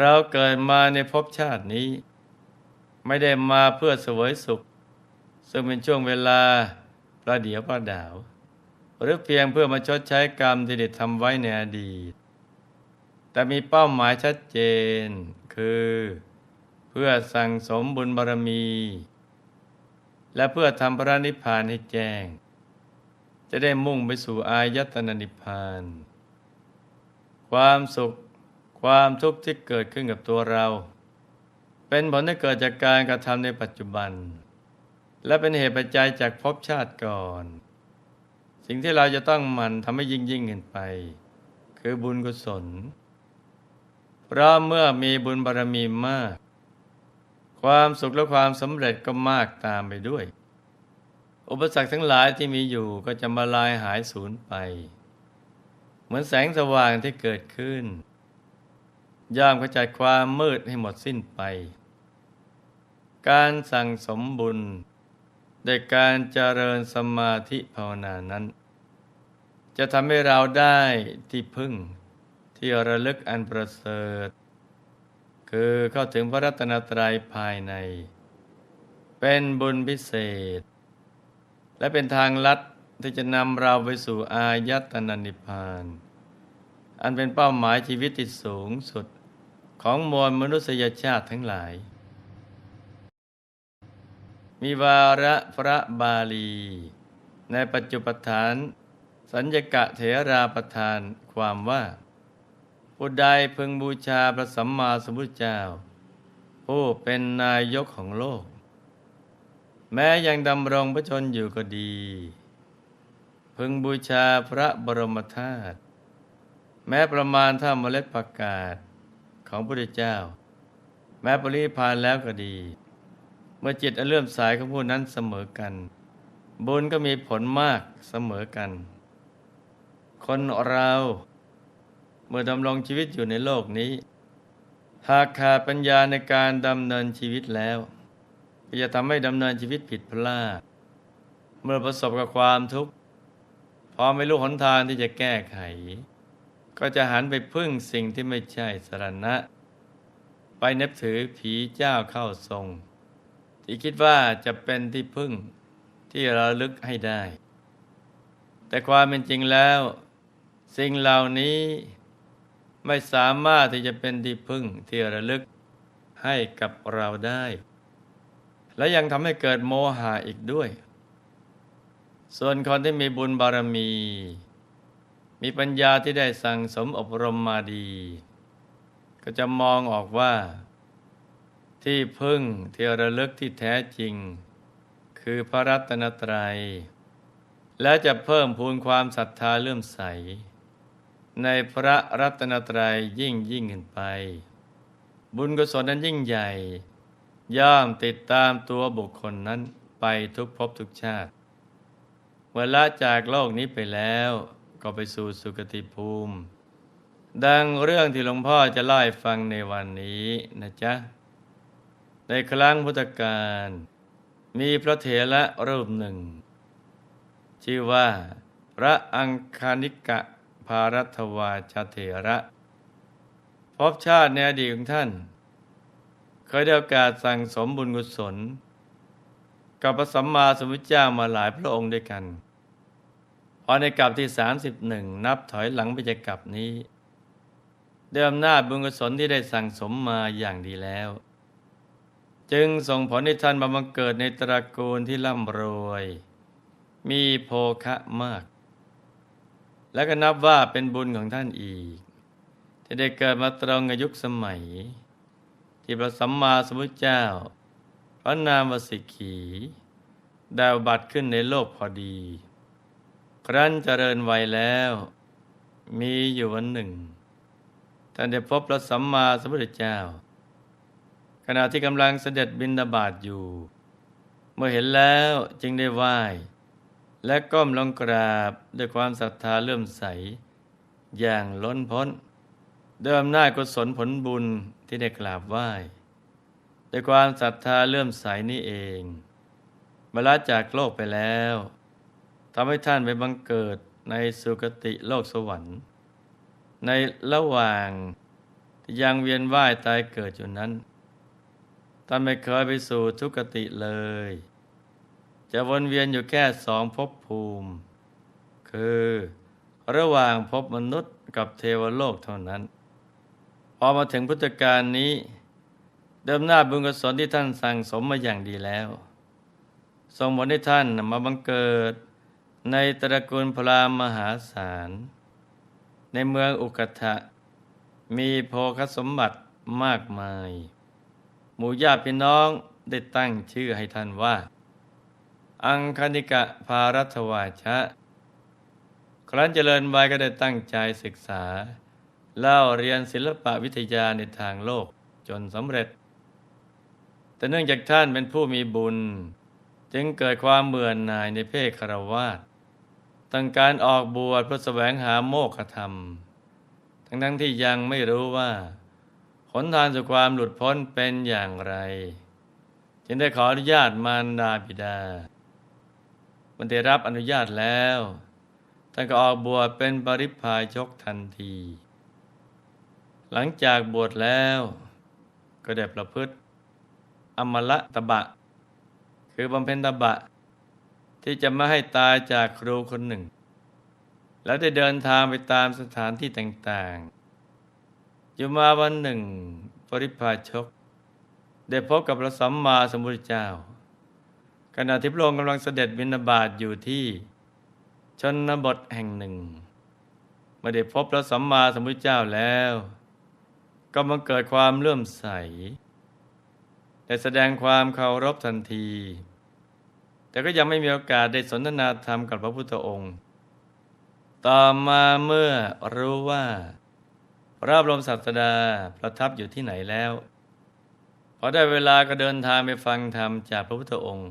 เราเกิดมาในภพชาตินี้ ไม่ได้มาเพื่อเสวยสุข ซึ่งเป็นช่วงเวลาประเดียวประดาว หรือเพียงเพื่อมาชดใช้กรรมที่ได้ทำไว้ในอดีต แต่มีเป้าหมายชัดเจน คือ เพื่อสั่งสมบุญบารมี และเพื่อทำพระนิพพานให้แจ้ง จะได้มุ่งไปสู่อายตนะนิพพาน ความสุข ความทุกข์ที่เกิดขึ้นกับตัวเรา เป็นผลที่เกิดจากการกระทำในปัจจุบัน และเป็นเหตุปัจจัยจากภพชาติก่อน สิ่งที่เราจะต้องมันทำให้ยิ่งยิ่งขึ้นไป คือบุญกุศล เพราะเมื่อมีบุญบารมีมาก ความสุขและความสำเร็จก็มากตามไปด้วย อุปสรรคทั้งหลายที่มีอยู่ก็จะมาลายหายสูญไป เหมือนแสงสว่างที่เกิดขึ้น ย่อมขจัดความมืดให้หมดสิ้นไป การสั่งสมบุญในการเจริญสมาธิภาวนานั้น จะทำให้เราได้ที่พึ่งที่ระลึกอันประเสริฐ คือเข้าถึงพระรัตนตรัยภายใน เป็นบุญพิเศษ และเป็นทางลัดที่จะนำเราไปสู่อายตนะนิพพาน อันเป็นเป้าหมายชีวิตที่สูงสุด ของมวลมนุษยชาติทั้งหลาย มีวาระพระบาลี ในปัจจุปฐาน สัญญกะเถราประทานความว่าผู้ใดพึงบูชาพระสัมมาสัมพุทธเจ้า ผู้เป็นนายกของโลก แม้ยังดำรงพระชนอยู่ก็ดี พึงบูชาพระบรมธาตุแม้ประมาณท่าเมล็ดผักกาด ของพระพุทธเจ้า แม้ปริพานแล้วก็ดี เมื่อจิตอันเลื่อมสายของผู้นั้นเสมอกัน บุญก็มีผลมากเสมอกัน คนเราเมื่อดำรงชีวิตอยู่ในโลกนี้ หากขาดปัญญาในการดำเนินชีวิตแล้วก็จะทำให้ดำเนินชีวิตผิดพลาด เมื่อประสบกับความทุกข์พอไม่รู้หนทางที่จะแก้ไข ก็จะหันไปพึ่งสิ่งที่ไม่ใช่สรณะ ไปนับถือผีเจ้าเข้าทรง ที่คิดว่าจะเป็นที่พึ่งที่ระลึกให้ได้ แต่ความเป็นจริงแล้ว สิ่งเหล่านี้ไม่สามารถที่จะเป็นที่พึ่งที่ระลึกให้กับเราได้ และยังทำให้เกิดโมหะอีกด้วย ส่วนคนที่มีบุญบารมี มีปัญญาที่ได้สั่งสมอบรมมาดี ก็จะมองออกว่า ที่พึ่งที่ระลึกที่แท้จริง คือพระรัตนตรัย และจะเพิ่มพูนความศรัทธาเลื่อมใส ในพระรัตนตรัยยิ่งยิ่งขึ้นไป บุญกุศลนั้นยิ่งใหญ่ ย่อมติดตามตัวบุคคลนั้นไปทุกภพทุกชาติเมื่อละจากโลกนี้ไปแล้ว ก็ไปสู่สุคติภูมิ ดังเรื่องที่หลวงพ่อจะเล่าให้ฟังในวันนี้นะจ๊ะ ในครั้งพุทธกาลมีพระเถระรูปหนึ่ง ชื่อว่าพระอังคานิกะภารัตวาชเถระพบชาติในอดีตของท่าน เคยได้โอกาสสั่งสมบุญกุศล กับพระสัมมาสัมพุทธเจ้ามาหลายพระองค์ด้วยกัน พอในกลับที่ 31 นับถอยหลังไปจากกลับนี้ เดิมหน้าจบุญกุศลที่ได้สั่งสมมาอย่างดีแล้ว จึงส่งผลให้ท่านมาบังเกิดในตระกูลที่ร่ำรวย มีโภคะมาก และก็นับว่าเป็นบุญของท่านอีก ที่ได้เกิดมาตรงกับยุคสมัย ที่พระสัมมาสัมพุทธเจ้า พระนามวสิกขีดาวบัตรขึ้นในโลกพอดี ครั้นเจริญวัยแล้ว มีอยู่วันหนึ่ง ท่านได้พบพระสัมมาสัมพุทธเจ้า ขณะที่กำลังเสด็จบินบาตอยู่ เมื่อเห็นแล้วจึงได้ไหว้ และก้มลงกราบด้วยความศรัทธาเลื่อมใส อย่างล้นพ้นเดิมหน้ากุศลผลบุญที่ได้กราบไหว้ด้วยความศรัทธาเลื่อมใสนี้เองบรรจากโลกไปแล้ว ทำให้ท่านไปบังเกิดในสุคติโลกสวรรค์ ในระหว่างที่ยังเวียนว่ายตายเกิดอยู่นั้น ท่านไม่เคยไปสู่ทุกติเลย จะวนเวียนอยู่แค่สองภพภูมิ คือระหว่างภพมนุษย์กับเทวโลกเท่านั้น พอมาถึงพุทธกาลนี้ เดิมหน้าบุญกุศลที่ท่านสั่งสมมาอย่างดีแล้วส่งผลให้ท่านมาบังเกิด ในตระกูลพราหมณ์มหาศาล ในเมืองอุกทะมีโภคสมบัติมากมาย หมู่ญาติพี่น้องได้ตั้งชื่อให้ท่านว่า อังคณิกะภารัตวาชะ ครั้นเจริญวัยก็ได้ตั้งใจศึกษา เล่าเรียนศิลปะวิทยาในทางโลกจนสำเร็จ แต่เนื่องจากท่านเป็นผู้มีบุญ จึงเกิดความเบื่อหน่ายในเพศคารวาส ตั้งการออกบวชเพื่อแสวงหาโมกขธรรม ทั้งทั้งที่ยังไม่รู้ว่าหนทางสู่ความหลุดพ้นเป็นอย่างไร จึงได้ขออนุญาตมารดาบิดามันได้รับอนุญาตแล้วท่านก็ออกบวชเป็นปริพายชกทันที หลังจากบวชแล้วก็ได้ประพฤติ อมละตบะ คือบำเพ็ญตบะ ที่จะไม่ให้ตายจากครูคนหนึ่ง แล้วได้เดินทางไปตามสถานที่ต่างๆอยู่มาวันหนึ่ง ปริพาชก ได้พบกับพระสัมมาสัมพุทธเจ้า ขณะที่พระองค์กำลังเสด็จบิณฑบาตอยู่ที่ชนบทแห่งหนึ่งเมื่อได้พบพระสัมมาสัมพุทธเจ้าแล้ว ก็มังเกิดความเลื่อมใส แต่แสดงความเคารพทันที แต่ก็ยังไม่มีโอกาสได้สนทนาธรรมกับพระพุทธองค์ ต่อมาเมื่อรู้ว่าพระบรมศาสดาประทับอยู่ที่ไหนแล้ว พอได้เวลาก็เดินทางไปฟังธรรมจากพระพุทธองค์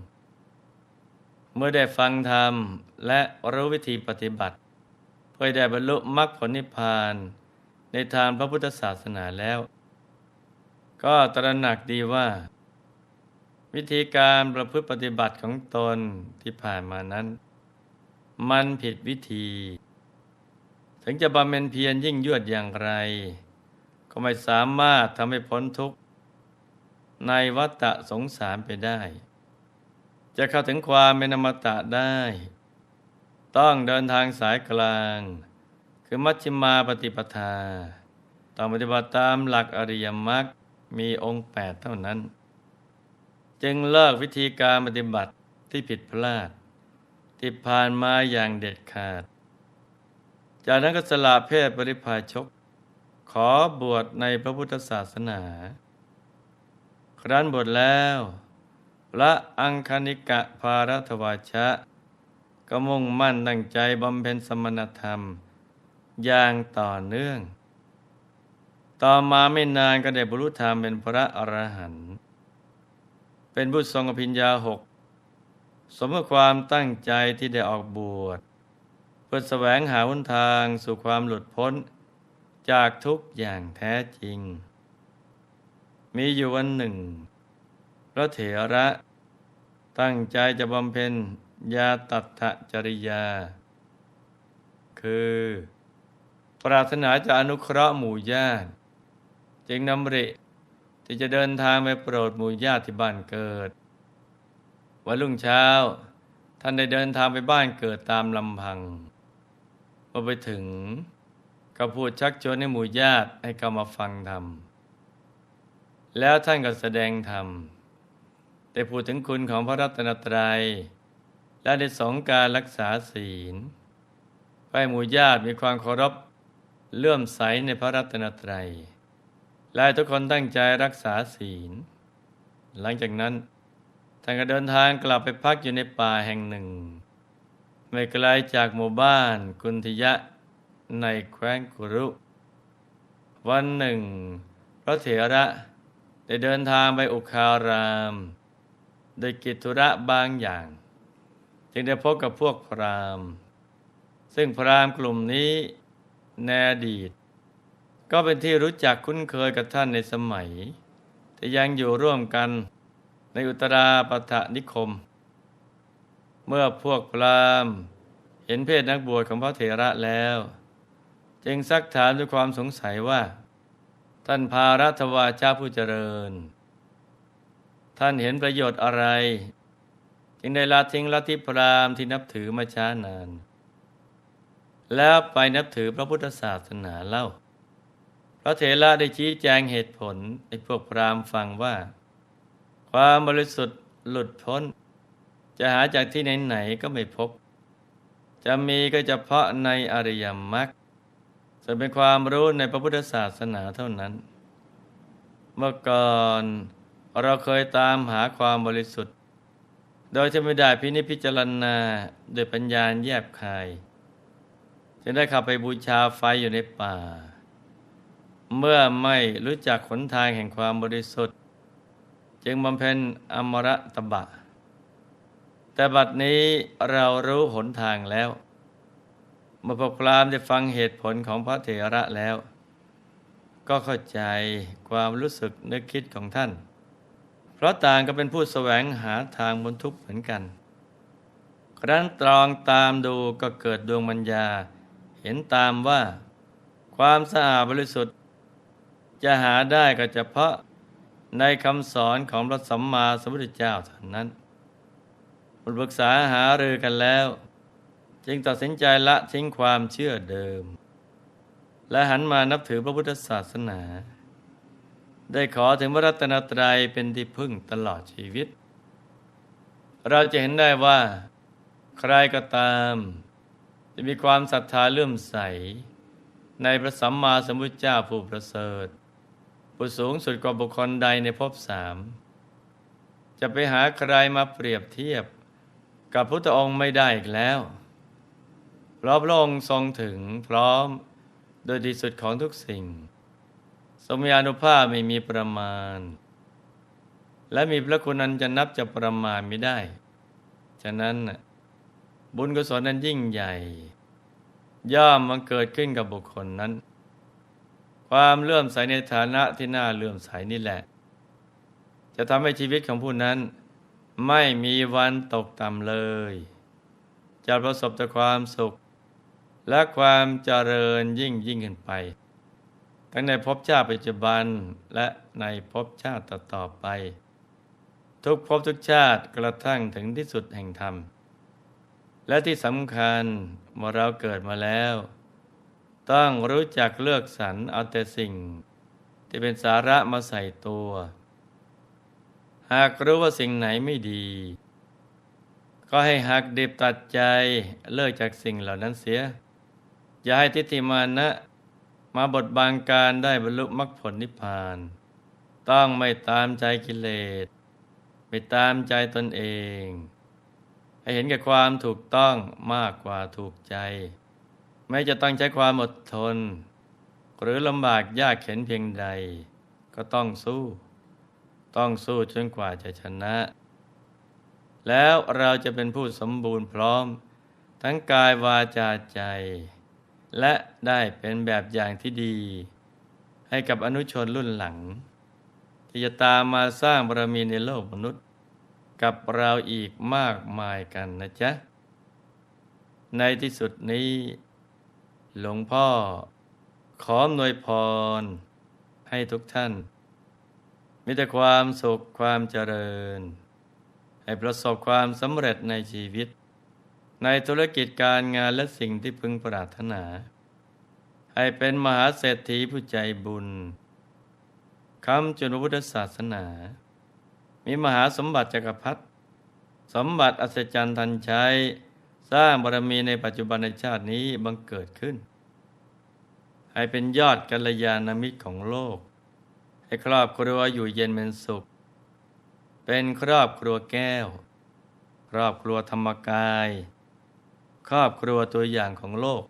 เมื่อได้ฟังธรรมและรู้วิธีปฏิบัติ เพื่อได้บรรลุมรรคผลนิพพานในทางพระพุทธศาสนาแล้ว ก็ตระหนักดีว่า วิธีการประพฤติปฏิบัติของตนที่ผ่านมานั้น มันผิดวิธี ถึงจะบำเพ็ญเพียรยิ่งยวดอย่างไร ก็ไม่สามารถทำให้พ้นทุกข์ ในวัฏสงสารไปได้ จะเข้าถึงความเป็นอมตะได้ ต้องเดินทางสายกลาง คือมัชฌิมาปฏิปทา ต้องปฏิบัติตามหลักอริยมรรคมีองค์แปดเท่านั้น จึงเลิกวิธีการปฏิบัติที่ผิดพลาด ที่ผ่านมาอย่างเด็ดขาด จากนั้นก็สละเพศปริพาชก ขอบวชในพระพุทธศาสนา ครั้นบวชแล้วพระอังคณิกะภารัตวาชะ ก็มุ่งมั่นตั้งใจบำเพ็ญสมณธรรม อย่างต่อเนื่อง ต่อมาไม่นานก็ได้บรรลุธรรมเป็นพระอรหันต์ เป็นบุตรทรงอภิญญาหกสมกับความตั้งใจที่ได้ออกบวชเพื่อแสวงหาหนทางสู่ความหลุดพ้น จากทุกอย่างแท้จริง มีอยู่วันหนึ่ง พระเถระตั้งใจจะบำเพ็ญยาตัทะจริยา คือ ปรารถนาจะอนุเคราะห์หมู่ญาติ จึงนำริ ที่จะเดินทางไปโปรดหมู่ญาติที่บ้านเกิด วันรุ่งเช้า ท่านได้เดินทางไปบ้านเกิดตามลำพังพอไปถึงก็พูดชักชวนให้หมู่ญาติให้เข้ามาฟังธรรม แล้วท่านก็แสดงธรรม ได้พูดถึงคุณของพระรัตนตรยัย และในสองการรักษาศีลให้หมู่ญาติมีความเคารพเลื่อมใสในพระรัตนตรัย และทุกคนตั้งใจรักษาศีล หลังจากนั้นท่านก็เดินทางกลับไปพักอยู่ในป่าแห่งหนึ่ง ไม่ไกลจากหมู่บ้านกุนทยะในแคว้นกุรุ วันหนึ่ง พระเถระได้เดินทางไปอุคารามโดยกิจธุระบางอย่าง จึงได้พบกับพวกพราหมณ์ ซึ่งพราหมณ์กลุ่มนี้ในอดีต ก็เป็นที่รู้จักคุ้นเคยกับท่านในสมัย แต่ยังอยู่ร่วมกันในอุตราปทะนิคม เมื่อพวกพราหมณ์เห็นเพศนักบวชของพระเถระแล้ว จึงซักถามด้วยความสงสัยว่า ท่านพารัตวาชาผู้เจริญ ท่านเห็นประโยชน์อะไร จึงได้ละทิ้งลัทธิพราหมณ์ที่นับถือมาช้านาน แล้วไปนับถือพระพุทธศาสนาเล่า พระเถระได้ชี้แจงเหตุผลให้พวกพราหมณ์ฟังว่า ความบริสุทธิ์หลุดพ้น จะหาจากที่ไหนๆก็ไม่พบ จะมีก็เฉพาะในอริยมรรคจะเป็นความรู้ในพระพุทธศาสนาเท่านั้น เมื่อก่อนเราเคยตามหาความบริสุทธิ์ โดยจะไม่ได้พินิจพิจารณาโดยปัญญาแยบคายจึงได้ข้าไปบูชาไฟอยู่ในป่า เมื่อไม่รู้จักขนทางแห่งความบริสุทธิ์ จึงบำเพ็ญอมรตบะ แต่บัดนี้เรารู้หนทางแล้ว เมื่อพวกพรามได้ฟังเหตุผลของพระเถระแล้ว ก็เข้าใจความรู้สึกนึกคิดของท่าน เพราะต่างก็เป็นผู้แสวงหาทางบนทุกข์เหมือนกันครั้นตรองตามดูก็เกิดดวงปัญญา เห็นตามว่า ความสะอาดบริสุทธิ์ จะหาได้ก็เฉพาะในคำสอนของพระสัมมาสัมพุทธเจ้าเท่านั้นปรึกษาหารือกันแล้ว จึงตัดสินใจละทิ้งความเชื่อเดิม และหันมานับถือพระพุทธศาสนา ได้ขอถึงพระรัตนตรัยเป็นที่พึ่งตลอดชีวิต เราจะเห็นได้ว่า ใครก็ตาม จะมีความศรัทธาเลื่อมใส ในพระสัมมาสัมพุทธเจ้าผู้ประเสริฐ ผู้สูงสุดกว่าบุคคลใดในภพสามจะไปหาใครมาเปรียบเทียบ กับพุทธองค์ไม่ได้อีกแล้วเพราะพระองค์ทรงถึงพร้อมโดยที่สุดของทุกสิ่ง สมญานุภาพไม่มีประมาณ และมีพระคุณนันจะนับจะประมาณไม่ได้ ฉะนั้นบุญกุศลนั้นยิ่งใหญ่ ย่อมมันเกิดขึ้นกับบุคคลนั้น ความเลื่อมใสในฐานะที่น่าเลื่อมใสนี่แหละ จะทำให้ชีวิตของผู้นั้น ไม่มีวันตกต่ำเลย จะประสบแต่ความสุข และความเจริญยิ่งยิ่งขึ้นไป ทั้งในภพชาติปัจจุบันและในภพชาติต่อไป ทุกภพทุกชาติกระทั่งถึงที่สุดแห่งธรรม และที่สำคัญเมื่อเราเกิดมาแล้ว ต้องรู้จักเลือกสรรเอาแต่สิ่ง ที่เป็นสาระมาใส่ตัว หากรู้ว่าสิ่งไหนไม่ดี ก็ให้หักดิบตัดใจเลิกจากสิ่งเหล่านั้นเสีย อย่าให้ทิฏฐิมานะ มาบดบังการได้บรรลุมรรคผลนิพพาน ต้องไม่ตามใจกิเลสไม่ตามใจตนเอง ให้เห็นแก่ความถูกต้องมากกว่าถูกใจ ไม่จะต้องใช้ความอดทน หรือลำบากยากเข็นเพียงใด ก็ต้องสู้ ต้องสู้จนกว่าจะชนะ แล้วเราจะเป็นผู้สมบูรณ์พร้อม ทั้งกายวาจาใจ และได้เป็นแบบอย่างที่ดี ให้กับอนุชนรุ่นหลัง ที่จะตามมาสร้างบารมีในโลกมนุษย์ กับเราอีกมากมายกันนะจ๊ะ ในที่สุดนี้ หลวงพ่อขออำนวยพร ให้ทุกท่าน มีแต่ความสุขความเจริญ ให้ประสบความสำเร็จในชีวิต ในธุรกิจการงานและสิ่งที่พึงปรารถนา ให้เป็นมหาเศรษฐีผู้ใจบุญคำจุนพุทธศาสนา มีมหาสมบัติจักรพรรดิสมบัติอัศจรรย์ทันใช้ สร้างบารมีในปัจจุบันในชาตินี้บังเกิดขึ้น ให้เป็นยอดกัลยาณมิตรของโลก ให้ครอบครัวอยู่เย็นเป็นสุข เป็นครอบครัวแก้ว ครอบครัวธรรมกาย ครอบครัวตัวอย่างของโลก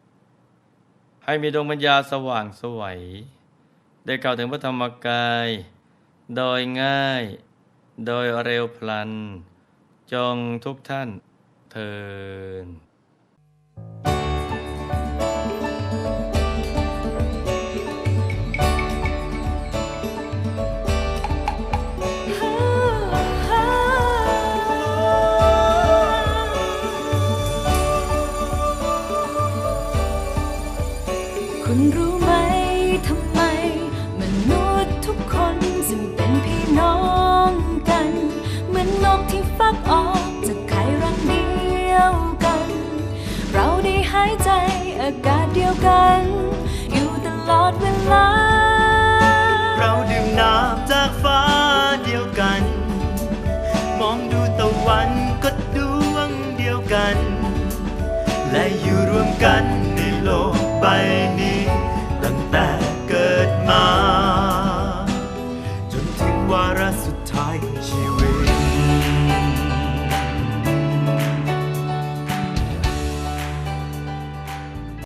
ให้มีดวงปัญญาสว่างสวัยได้เข้าวถึงพระธรรมกาย โดยง่าย โดยเร็วพลัน จงทุกท่าน เทิน อากาศเดียวกัน อยู่ตลอดเวลา เราดื่มน้ำจากฟ้าเดียวกัน มองดูตะวันก็ดวงเดียวกัน และอยู่รวมกันในโลกใบนี้ ตั้งแต่เกิดมา